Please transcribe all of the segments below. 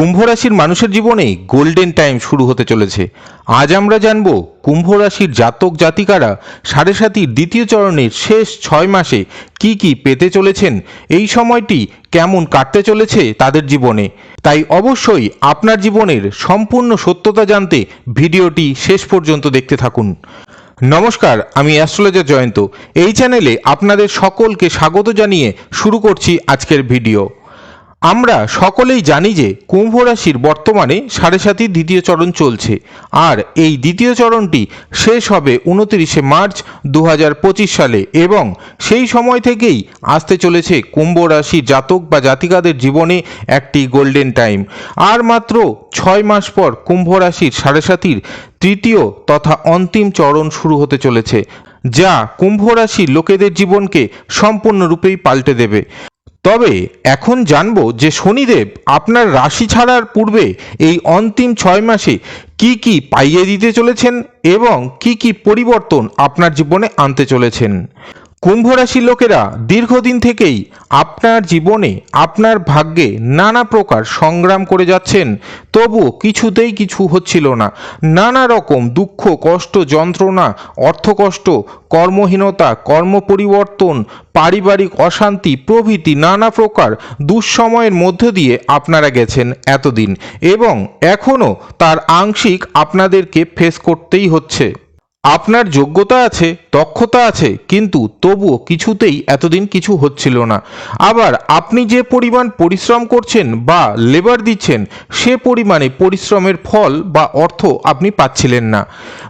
কুম্ভ রাশির মানুষের জীবনে গোল্ডেন টাইম শুরু হতে চলেছে। আজ আমরা জানব কুম্ভ রাশির জাতক জাতিকারা সাড়ে সাতির দ্বিতীয় চরণের শেষ ছয় মাসে কি কি পেতে চলেছেন, এই সময়টি কেমন কাটতে চলেছে তাদের জীবনে। তাই অবশ্যই আপনার জীবনের সম্পূর্ণ সত্যতা জানতে ভিডিওটি শেষ পর্যন্ত দেখতে থাকুন। নমস্কার, আমি অ্যাস্ট্রোলজার জয়ন্ত। এই চ্যানেলে আপনাদের সকলকে স্বাগত জানিয়ে শুরু করছি আজকের ভিডিও। আমরা সকলেই জানি যে কুম্ভ রাশির বর্তমানে সাড়ে সাতির দ্বিতীয় চরণ চলছে। আর এই দ্বিতীয় চরণটি শেষ হবে উনত্রিশে মার্চ দু হাজার পঁচিশ সালে এবং সেই সময় থেকেই আসতে চলেছে কুম্ভ রাশির জাতক বা জাতিকাদের জীবনে একটি গোল্ডেন টাইম। আর মাত্র ছয় মাস পর কুম্ভ রাশির সাড়ে সাতির তৃতীয় তথা অন্তিম চরণ শুরু হতে চলেছে, যা কুম্ভ রাশির লোকেদের জীবনকে সম্পূর্ণরূপেই পাল্টে দেবে। তবে এখন জানব যে শনিদেব আপনার রাশি ছাড়ার পূর্বে এই অন্তিম ছয় মাসে কি কি পাইয়ে দিতে চলেছেন এবং কি কি পরিবর্তন আপনার জীবনে আনতে চলেছেন। কুম্ভ রাশির লোকেরা দীর্ঘদিন থেকেই আপনার জীবনে আপনার ভাগ্যে নানা প্রকার সংগ্রাম করে যাচ্ছেন। তবুও কিছুতেই কিছু হচ্ছিল না। নানা রকম দুঃখ, কষ্ট, যন্ত্রণা, অর্থকষ্ট, কর্মহীনতা কর্ম পরিবর্তন পারিবারিক অশান্তি প্রভৃতি নানা প্রকার দুঃসময়ের মধ্য দিয়ে আপনারা গেছেন এতদিন এবং এখনও তার আংশিক আপনাদেরকে ফেস করতেই হচ্ছে। আপনার যোগ্যতা আছে, দক্ষতা আছে, কিন্তু তবুও কিছুতেই এতদিন কিছু হচ্ছিল না। আবার আপনি যে পরিমাণ পরিশ্রম করছেন বা লেবার দিচ্ছেন, সে পরিমাণে পরিশ্রমের ফল বা অর্থ আপনি পাচ্ছিলেন না।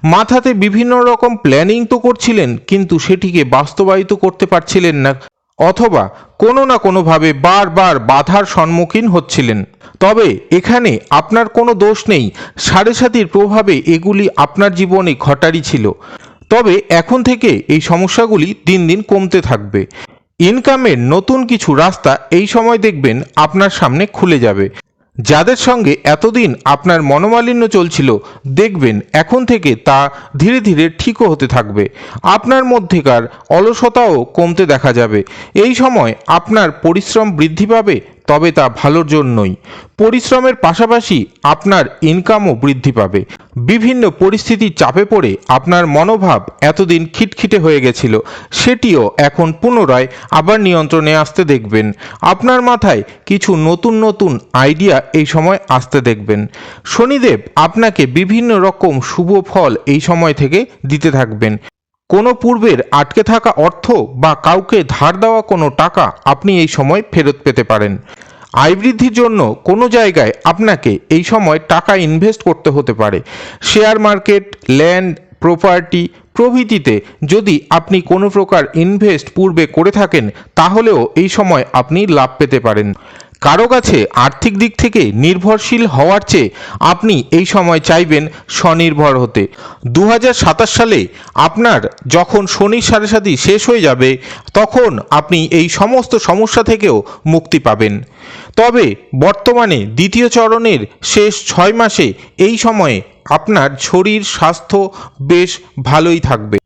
মাথাতে বিভিন্ন রকম প্ল্যানিং তো করছিলেন, কিন্তু সেটিকে বাস্তবায়িত করতে পারছিলেন না। অথবা কোনো না কোনোভাবে বারবার বাধার সম্মুখীন হচ্ছিলেন। তবে এখানে আপনার কোনো দোষ নেই, সাড়ে সাতির প্রভাবে এগুলি আপনার জীবনে ঘটারই ছিল। তবে এখন থেকে এই সমস্যাগুলি দিন দিন কমতে থাকবে। ইনকামের নতুন কিছু রাস্তা এই সময় দেখবেন আপনার সামনে খুলে যাবে। যাদের সঙ্গে এতদিন আপনার মনোমালিন্য চলছিল, দেখবেন এখন থেকে তা ধীরে ধীরে ঠিকও হতে থাকবে। আপনার মধ্যেকার অলসতাও কমতে দেখা যাবে। এই সময় আপনার পরিশ্রম বৃদ্ধি পাবে তবে তা ভালোর জন্যই। পরিশ্রমের পাশাপাশি আপনার ইনকামও বৃদ্ধি পাবে। বিভিন্ন পরিস্থিতির চাপে পড়ে আপনার মনোভাব এতদিন খিটখিটে হয়ে গেছিল। সেটিও এখন পুনরায় আবার নিয়ন্ত্রণে আসতে দেখবেন। আপনার মাথায় কিছু নতুন নতুন আইডিয়া এই সময় আসতে দেখবেন। শনিদেব আপনাকে বিভিন্ন রকম শুভ ফল এই সময় থেকে দিতে থাকবেন। কোনো পূর্বের আটকে থাকা অর্থ বা কাউকে ধার দেওয়া কোনো টাকা আপনি এই সময় ফেরত পেতে পারেন। আয় বৃদ্ধির জন্য কোনো জায়গায় আপনাকে এই সময় টাকা ইনভেস্ট করতে হতে পারে। শেয়ার মার্কেট, ল্যান্ড, প্রপার্টি প্রভৃতিতে যদি আপনি কোনো প্রকার ইনভেস্ট পূর্বে করে থাকেন, তাহলেও এই সময় আপনি লাভ পেতে পারেন। কারও কাছে আর্থিক দিক থেকে নির্ভরশীল হওয়ার চেয়ে আপনি এই সময় চাইবেন স্বনির্ভর হতে। দু হাজার সাতাশ সালে আপনার যখন শনির সাড়ে সাথী শেষ হয়ে যাবে, তখন আপনি এই সমস্ত সমস্যা থেকেও মুক্তি পাবেন। তবে বর্তমানে দ্বিতীয় চরণের শেষ ছয় মাসে এই সময়ে আপনার শরীর, স্বাস্থ্য বেশ ভালোই থাকবে।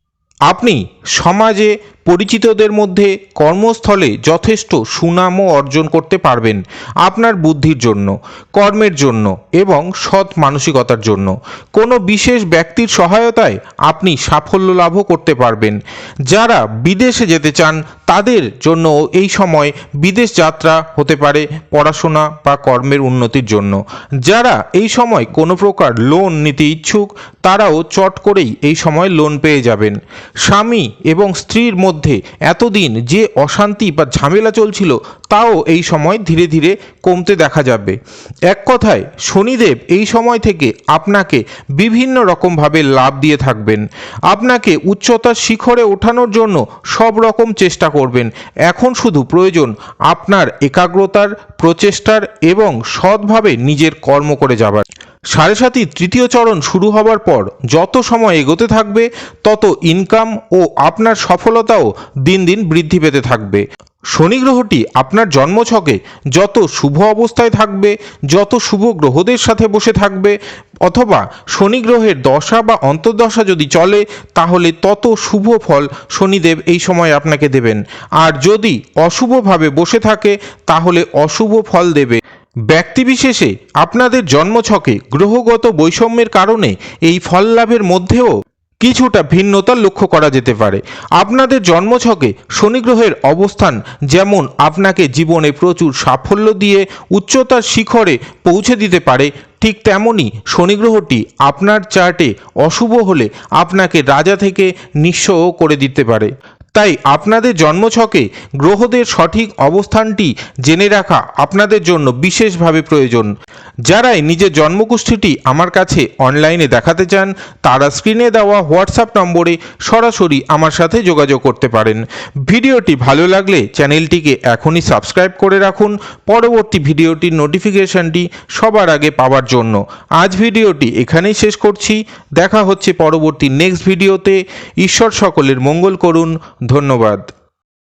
আপনি সমাজে পরিচিতদের মধ্যে কর্মস্থলে যথেষ্ট সুনামও অর্জন করতে পারবেন আপনার বুদ্ধির জন্য, কর্মের জন্য এবং সৎ মানসিকতার জন্য। কোনো বিশেষ ব্যক্তির সহায়তায় আপনি সাফল্য লাভও করতে পারবেন। যারা বিদেশে যেতে চান, তাদের জন্য এই সময় বিদেশ যাত্রা হতে পারে পড়াশোনা বা কর্মের উন্নতির জন্য। যারা এই সময় কোনো প্রকার লোন নিতে ইচ্ছুক, তারাও চট করেই এই সময় লোন পেয়ে যাবেন। স্বামী এবং স্ত্রীর মধ্যে এতদিন যে অশান্তি বা ঝামেলা চলছিল, তাও এই সময় ধীরে ধীরে কমতে দেখা যাবে। এক কথায়, শনিদেব এই সময় থেকে আপনাকে বিভিন্ন রকমভাবে লাভ দিয়ে থাকবেন। আপনাকে উচ্চতার শিখরে ওঠানোর জন্য সব রকম চেষ্টা করবেন। এখন শুধু প্রয়োজন আপনার একাগ্রতার, প্রচেষ্টার এবং সৎভাবে নিজের কর্ম করে যাবার। সাড়ে সাতই তৃতীয় চরণ শুরু হবার পর যত সময় এগোতে থাকবে, তত ইনকাম ও আপনার সফলতাও দিন দিন বৃদ্ধি পেতে থাকবে। শনি গ্রহটি আপনার জন্মছকে যত শুভ অবস্থায় থাকবে, যত শুভ গ্রহদের সাথে বসে থাকবে, অথবা শনি গ্রহের দশা বা অন্তর্দশা যদি চলে, তাহলে তত শুভ ফল শনিদেব এই সময় আপনাকে দেবেন। আর যদি অশুভভাবে বসে থাকে, তাহলে অশুভ ফল দেবে। ব্যক্তিবিশেষে আপনাদের জন্মছকে গ্রহগত বৈষম্যের কারণে এই ফল লাভের মধ্যেও কিছুটা ভিন্নতা লক্ষ্য করা যেতে পারে। আপনাদের জন্মছকে শনি গ্রহের অবস্থান যেমন আপনাকে জীবনে প্রচুর সাফল্য দিয়ে উচ্চতার শিখরে পৌঁছে দিতে পারে, ঠিক তেমনই শনি গ্রহটি আপনার চার্টে অশুভ হলে আপনাকে রাজা থেকে নিঃস্বও করে দিতে পারে। তাই আপনাদের জন্মছকে গ্রহদের সঠিক অবস্থানটি জেনে রাখা আপনাদের জন্য বিশেষভাবে প্রয়োজন। যারাই নিজের জন্মকুষ্ঠিটি আমার কাছে অনলাইনে দেখাতে চান, তারা স্ক্রিনে দেওয়া হোয়াটসঅ্যাপ নম্বরে সরাসরি আমার সাথে যোগাযোগ করতে পারেন। ভিডিওটি ভালো লাগলে চ্যানেলটিকে এখনই সাবস্ক্রাইব করে রাখুন। পরবর্তী ভিডিওটির নোটিফিকেশনটি সবার আগে পাওয়ার জন্য। আজ ভিডিওটি এখানেই শেষ করছি। দেখা হচ্ছে পরবর্তী নেক্সট ভিডিওতে। ঈশ্বর সকলের মঙ্গল করুন। ধন্যবাদ।